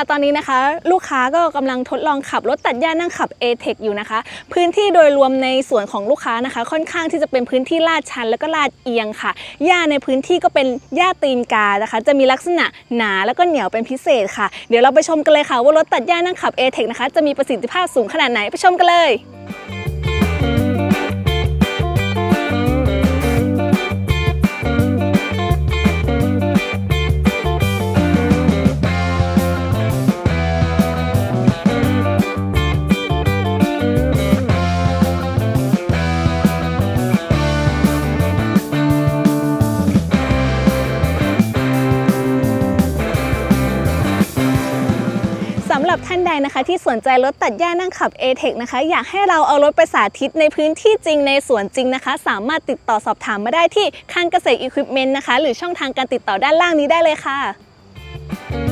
ค่ะตอนนี้นะคะ ลูกค้าก็กำลังทดลองขับรถตัดหญ้านั่งขับ a t e c อยู่นะคะ พื้นที่โดยรวมในส่วนของลูกค้านะคะ ค่อนข้างที่จะเป็นพื้นที่ลาดชันแล้วก็ลาดเอียงค่ะหญ้าในพื้นที่ก็เป็นหญ้าตีนกานะคะ จะมีลักษณะหนาแล้วก็เหนียวเป็นพิเศษค่ะ เดี๋ยวเราไปชมกันเลยค่ะว่ารถตัดหญ้านั่งขับ a t e c นะคะ จะมีประสิทธิภาพสูงขนาดไหนไปชมกันเลยำหรับท่านใดนะคะ ที่สนใจรถตัดหญ้านั่งขับ a t e c นะคะ อยากให้เราเอารถไปสาธิตในพื้นที่จริงในสวนจริงนะคะ สามารถติดต่อสอบถามมาได้ที่คังเกษตรอุปกรณ์นะคะ หรือช่องทางการติดต่อด้านล่างนี้ได้เลยค่ะ